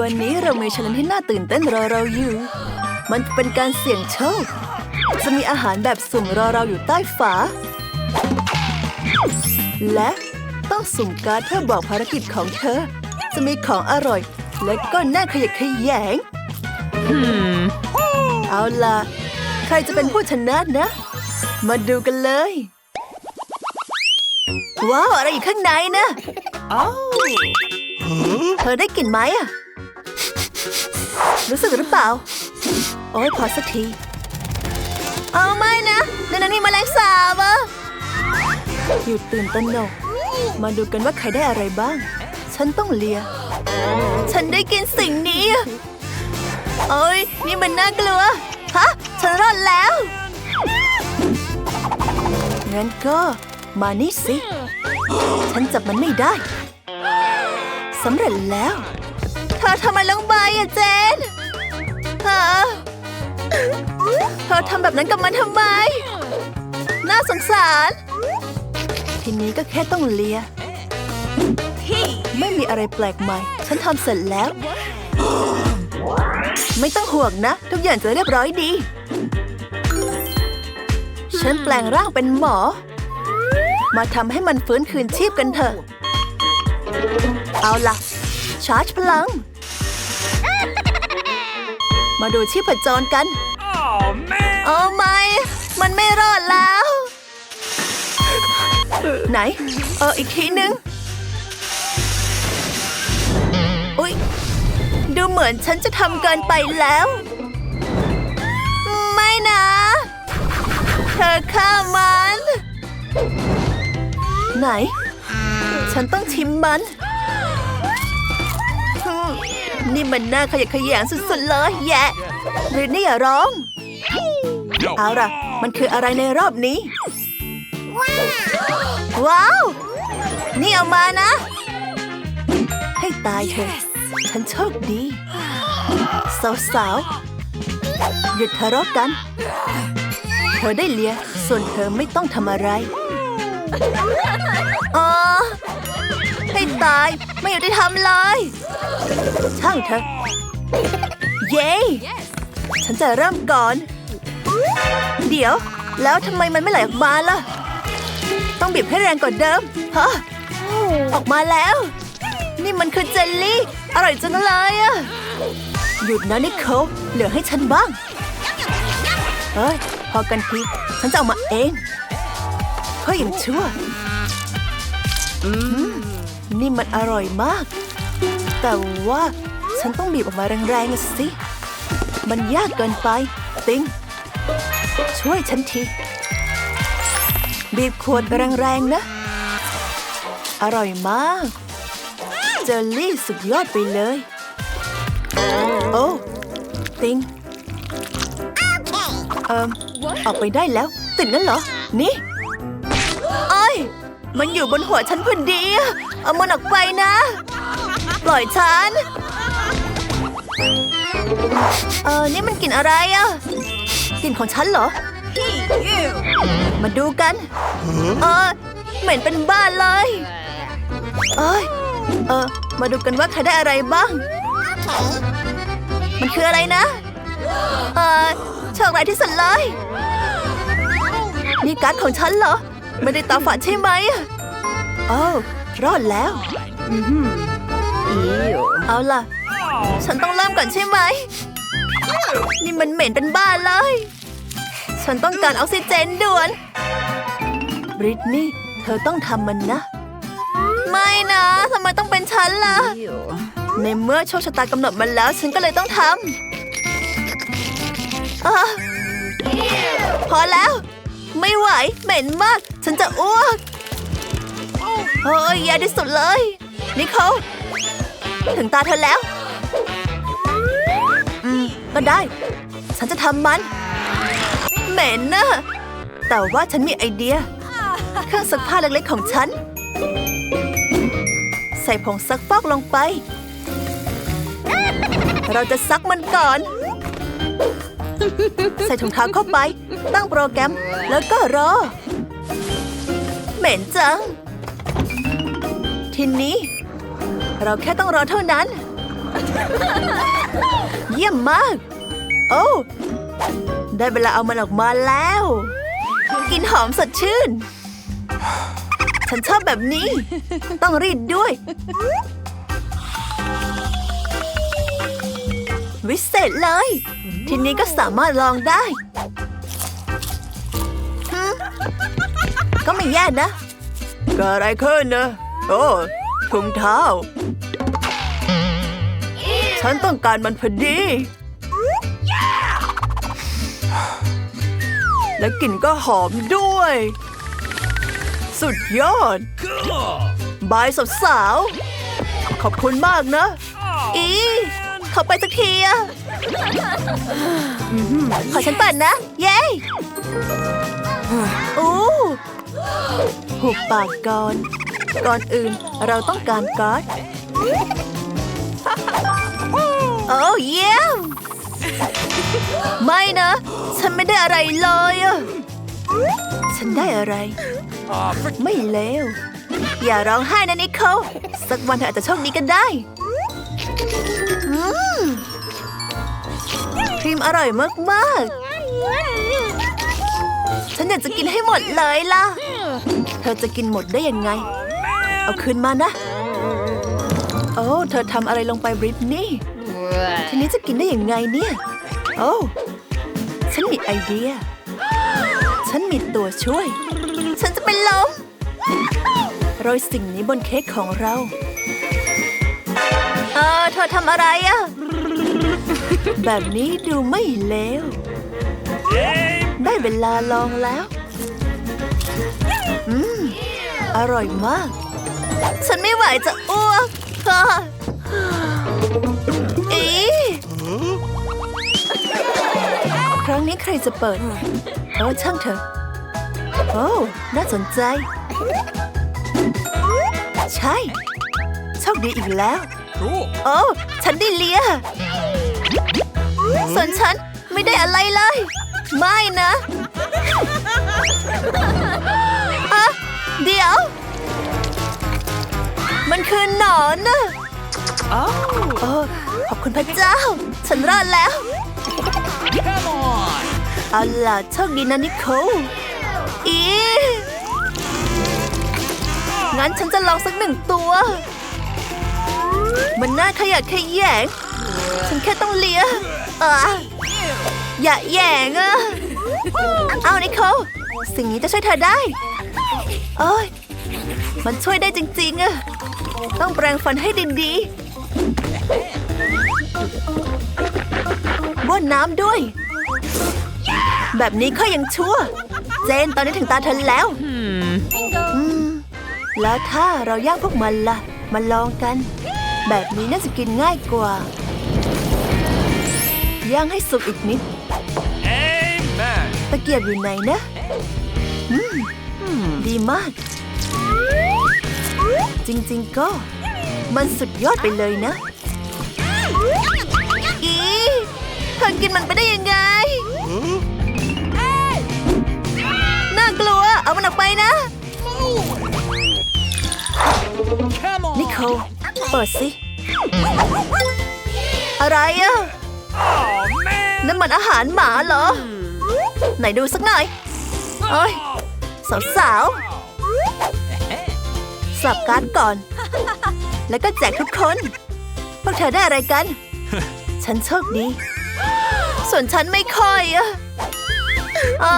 วันนี้เรามีชาเลนจ์ที่น่าตื่นเต้นรอเราอยู่ มันเป็นการเสี่ยงโชค จะมีอาหารแบบสุ่มรอเราอยู่ใต้ฝา และต้องสุ่มการ์ดเพื่อบอกภารกิจของเธอ จะมีของอร่อย และก็น่าขยะแขยง เอาล่ะ ใครจะเป็นผู้ชนะนะ มาดูกันเลย ว้าว อะไรอยู่ข้างในนะ เธอได้กลิ่นไหมอะ รู้สึกหรือเปล่า โอ้ยพอสักทีเอาไม่นะในนั้นมีแมลงสาบอะหยุดตื่นตระหนกมาดูกันว่าใครได้อะไรบ้าง ฉันต้องเลีย ฉันได้กินสิ่งนี้ โอ้ยนี่มันน่ากลัว ฮะ ฉันรอดแล้ว งั้นก็มานี่สิ ฉันจับมันไม่ได้ สำเร็จแล้ว ธอทำอะไรลงไปอะเจนเธอเธอทำแบบนั้นกับมันทำไม น่าสงสาร ทีนี้ก็แค่ต้องเลีย ไม่มีอะไรแปลกใหม่ ฉันทำเสร็จแล้ว ไม่ต้องห่วงนะ ทุกอย่างจะเรียบร้อยดี ฉันแปลงร่างเป็นหมอ มาทำให้มันฟื้นคืนชีพกันเถอะ เอาล่ะ ชาร์จพลัง มาดูชีพจรกัน Oh man! โอ้ไม่ มันไม่รอดแล้ว ไหน เอออีกทีหนึ่งอุ๊ย ดูเหมือนฉันจะทำเกินไปแล้ว ไม่นะ เธอฆ่ามัน ไหน ฉันต้องชิมมันอืม นี่มันน่าขยะแขยงสุดๆเลยแย่บริตนี่อย่าร้อง เอาล่ะ มันคืออะไรในรอบนี้ ว้าว นี่เอามานะ ให้ตายเถอะฉันโชคดี สาวๆ หยุดทะเลาะกัน เธอได้เลีย ส่วนเธอไม่ต้องทำอะไรอ๋อให้ตายไม่อยากได้ทำเลย ช่างเถอะ เย้ ฉันจะเริ่มก่อน เดี๋ยว แล้วทำไมมันไม่ไหลออกมาล่ะ ต้องบีบให้แรงกว่าเดิม ฮะ ออกมาแล้ว นี่มันคือเจลลี่ อร่อยจังเลยอะหยุดนะนิโคลเหลือให้ฉันบ้าง เฮ้ย พอกันทีฉันจะเอามาเองเฮ้ยยังชั่วนี่มันอร่อยมาก แต่ว่าฉันต้องบีบออกมาแรงๆอะสิ มันยากเกินไป ติง ช่วยฉันที บีบขวดแรงๆนะ อร่อยมาก เจลลี่สุดยอดไปเลย โอ้ ติง เอิมออกไปได้แล้ว ติดงั้นเหรอ นี่เอ้ยมันอยู่บนหัวฉันพอดี เอามันออกไปนะ ปล่อยฉัน เออ นี่มันกลิ่นอะไรอะกลิ่นของฉันเหรอ มาดูกัน เออ เหม็นเป็นบ้านเลย เอ้ย เออ มาดูกันว่าใครได้อะไรบ้าง มันคืออะไรนะ เออโชคร้ายที่สุดเลย นี่การ์ดของฉันเหรอ ไม่ได้ตาฝาดใช่ไหม โอ้าวรอดแล้ว เอาล่ะ ฉันต้องเริ่มก่อนใช่ไหม นี่มันเหม็นเป็นบ้าเลย ฉันต้องการออกซิเจนด่วน บริตนี่เธอต้องทำมันนะ ไม่นะทำไมต้องเป็นฉันล่ะ ในเมื่อโชคชะตากำหนดมันแล้ว ฉันก็เลยต้องทำอะพอแล้ว ไม่ไหว เหม็นมาก ฉันจะอ้วกโอ้ยแย่ที่สุดเลย นิโคล ถึงตาเธอแล้ว อืม ก็ได้ ฉันจะทำมัน เหม็นนะแต่ว่าฉันมีไอเดีย เครื่องซักผ้าเล็กๆของฉัน ใส่ผงซักฟอกลงไป เราจะซักมันก่อน ใส่ถุงเท้าเข้าไป ตั้งโปรแกรม แล้วก็รอ เหม็นจัง ทีนี้ เราแค่ต้องรอเท่านั้น เยี่ยมมาก โอ้ได้เวลาเอามันออกมาแล้วกลินหอมสดชื่น ฉันชอบแบบนี้ ต้องรีดด้วย วิเศษเลย ทีนี้ก็สามารถลองได้ ก็ไม่แย่นะกิดอะไรขึ้นนะ โอ้ ถุงเท้า ฉันต้องการมันพอดี และกลิ่นก็หอมด้วย สุดยอด บายสาวๆขอบคุณมากนะ อีเข้าไปสักทีอะอื้อหือขอฉันเปิดนะ เย้อู้หุบปากก่อน ก่อนอื่นเราต้องการการ์ดโอ้เยี่ยมไม่นะ ฉันไม่ได้อะไรเลยอะฉันได้อะไร ไม่เลวอย่าร้องไห้นะนิโคลสักวันเธออาจจะโชคดีกันได้ครีมอร่อยมากๆ ฉันอยากจะกินให้หมดเลยล่ะ เธอจะกินหมดได้ยังไง เอาคืนมานะ โอ้เธอทำอะไรลงไปบริตนี่ทีนี้จะกินได้ยังไงเนี่ย โอ้ฉันมีไอเดีย ฉันมีตัวช่วย ฉันจะเป็นลมโรยสิ่งนี้บนเค้กของเรา เออเธอทำอะไรอะแบบนี้ดูไม่เลวได้เวลาลองแล้ว อืม อร่อยมาก ฉันไม่ไหวจะอ้วกค่ะอีครั้งนี้ใครจะเปิดโอ้ช่างเถอะ โอ้ น่าสนใจ ใช่โชคดีอีกแล้ว Cool. โอ้ ฉันได้เลียส่วนฉันไม่ได้อะไรเลย ขอบคุณพระเจ้า ฉันรอดแล้ว come on. เอาล่ะโชคดีนะนิโคลอีงั้นฉันจะลองสักหนึ่งตัว มันน่าขยะแขยง ฉันแค่ต้องเลียอะอย่าแหยงอะเอานิโคลสิ่งนี้จะช่วยเธอได้โอ้ยมันช่วยได้จริงๆอะต้องแปรงฟันให้ดีๆ บ้วนน้ำด้วย แบบนี้ค่อยยังชั่ว เจนตอนนี้ถึงตาเธอแล้วอืมแล้วถ้าเราย่างพวกมันล่ะ มาลองกัน แบบนี้น่าจะกินง่ายกว่า ย่างให้สุกอีกนิด Amen. ตะเกียบอยู่ไหนนะอืมดีมาก จริง ๆ ก็ มันสุดยอดไปเลยนะ อกินมันไปได้ยังไง น่ากลัว เอามันออกไปนะ Come on. นิโคลเปิดสิ อะไรอะ Oh man. นั่นมันอาหารหมาเหรอ ไหนดูสักหน่อยเอ้ยสาวๆสับการ์ดก่อน แล้วก็แจกทุกคน พวกเธอได้อะไรกัน ฉันโชคดี ส่วนฉันไม่ค่อยอะอ่า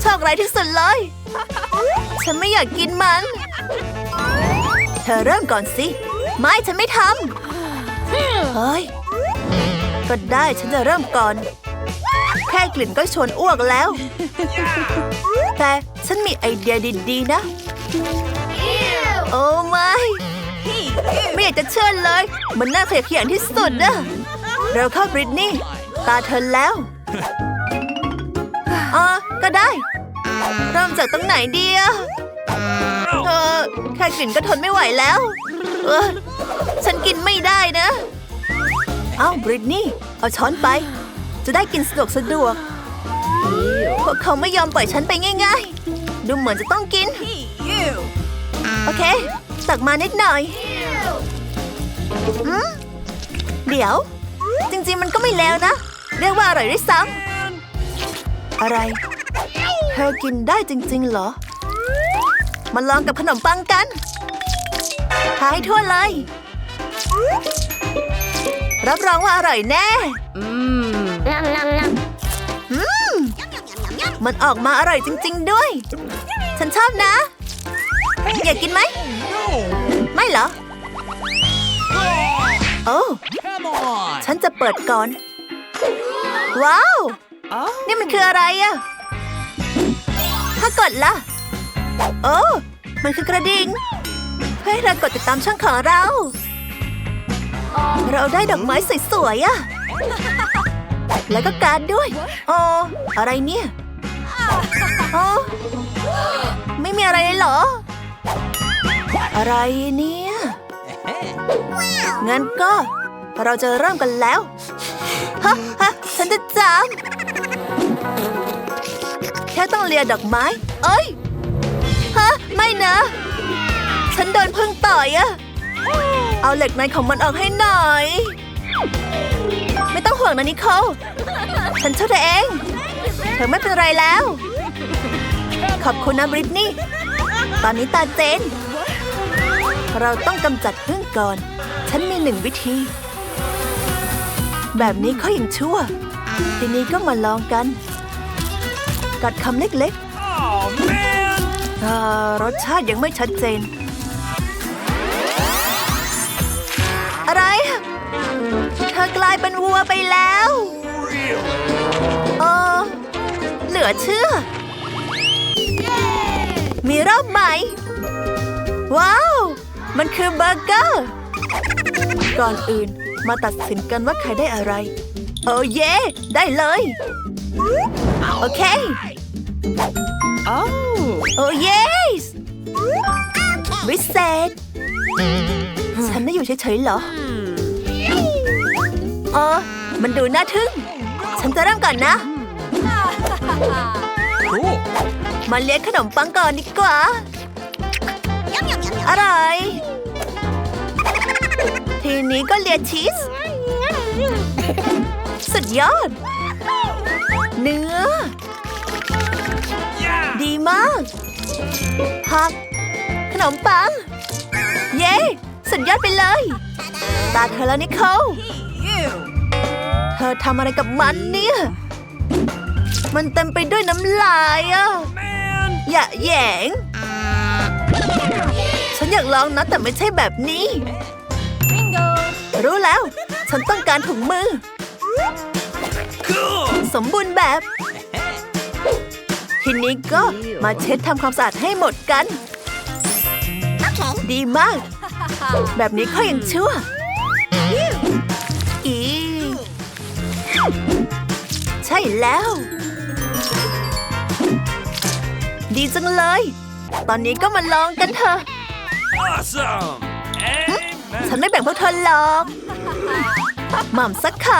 โชคร้ายที่สุดเลย ฉันไม่อยากกินมัน เธอเริ่มก่อนสิ ไม่ฉันไม่ทำ เฮ้ย ก็ได้ฉันจะเริ่มก่อน แค่กลิ่นก็ชวนอ้วกแล้ว แต่ฉันมีไอเดียดีๆนะ โอ้ไม่ไม่อยากจะเชื่อเลย มันน่าขยะแขยงที่สุดอะเร็วเข้าบริตนี่ ตาเธอแล้วอ๋อก็ได้ เริ่มจากตรงไหนดีอะเออแค่กลิ่นก็ทนไม่ไหวแล้ว เออ ฉันกินไม่ได้นะ เอ้าบริตนี่ เอาช้อนไป จะได้กินสะดวกสะดวกพวกเขาไม่ยอมปล่อยฉันไปง่ายๆ ดูเหมือนจะต้องกิน โอเค ตักมานิดหน่อยอืมเดี๋ยว จริงๆมันก็ไม่แล้วนะ เรียกว่าอร่อยด้วยซ้ำอะไร เธอกินได้จริงๆเหรอ มาลองกับขนมปังกันทาให้ทั่วเลย รับรองว่าอร่อยแน่มันออกมาอร่อยจริง ๆ ด้วย ฉันชอบนะ อยากกินไหม No. ไม่เหรอ โอ้ Come on. ฉันจะเปิดก่อน ว้าวนี่มันคืออะไรอะถ้ากดล่ะ โอ้ มันคือกระดิ่งเพื่อให้เรากดติดตามช่องของเรา เราได้ดอกไม้สวยๆอะแล้วก็การ์ดด้วย โอ้อะไรเนี่ย โอ้ไม่มีอะไรเลยเหรอ อะไรเนี่ย งั้นก็ เราจะเริ่มกันแล้ว ฮะฮะฉันจะจำแค่ต้องเลียดอกไม้ เอ้ย ฮะ ไม่นะ ฉันโดนพึ่งต่อยอะเอาเหล็กในของมันออกให้หน่อย ไม่ต้องห่วงนะนิโคลฉันช่วยเธอเอง เธอไม่เป็นไรแล้ว ขอบคุณนะบริตนี่ ตอนนี้ตาเจน เราต้องกำจัดพึ่งก่อน ฉันมีหนึ่งวิธี แบบนี้เขายังชั่ว ทีนี้ก็มาลองกัน กัดคำเล็กๆรสชาติยังไม่ชัดเจน อะไร เธอกลายเป็นวัวไปแล้วเออเหลือเชื่อ มีรอบใหม่ ว้าว มันคือเบอร์เกอร์ ก่อนอื่น มาตัดสินกันว่าใครได้อะไร โอ้เย่ได้เลย โอเค Oh. โอ้เย่วิเศษ ฉันได้อยู่เฉยๆเหรอ เออ มันดูน่าทึ่ง ฉันจะเริ่มก่อนนะ Cool. มาเลี้ยงขนมปังก่อนดีกว่า อร่อย ทีนี้ก็เลียชีส สุดยอด เนื้อ Yeah. ดีมากผักขนมปัง เย้ สุดยอดไปเลย ตาเธอแล้วนิโคลเธอทำอะไรกับมันเนี่ย มันเต็มไปด้วยน้ำลายอะ Man. อย่าแหยง ฉันอยากลองนะแต่ไม่ใช่แบบนี้ รู้แล้ว ฉันต้องการถุงมือ Cool. สมบูรณ์แบบ ทีนี้ก็มาเช็ดทำความสะอาดให้หมดกัน ดีมาก แบบนี้ค่อยยังชั่ว อี ใช่แล้ว ดีจังเลย ตอนนี้ก็มาลองกันเถอะ Awesome. Amen. ฉันไม่แบ่งพวกเธอหรอกหม่ำสักคำ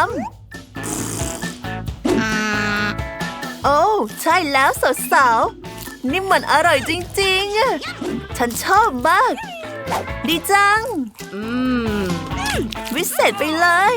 โอ้ ใช่แล้วสาวๆ นี่มันอร่อยจริงๆอะฉันชอบมาก ดีจัง วิเศษไปเลย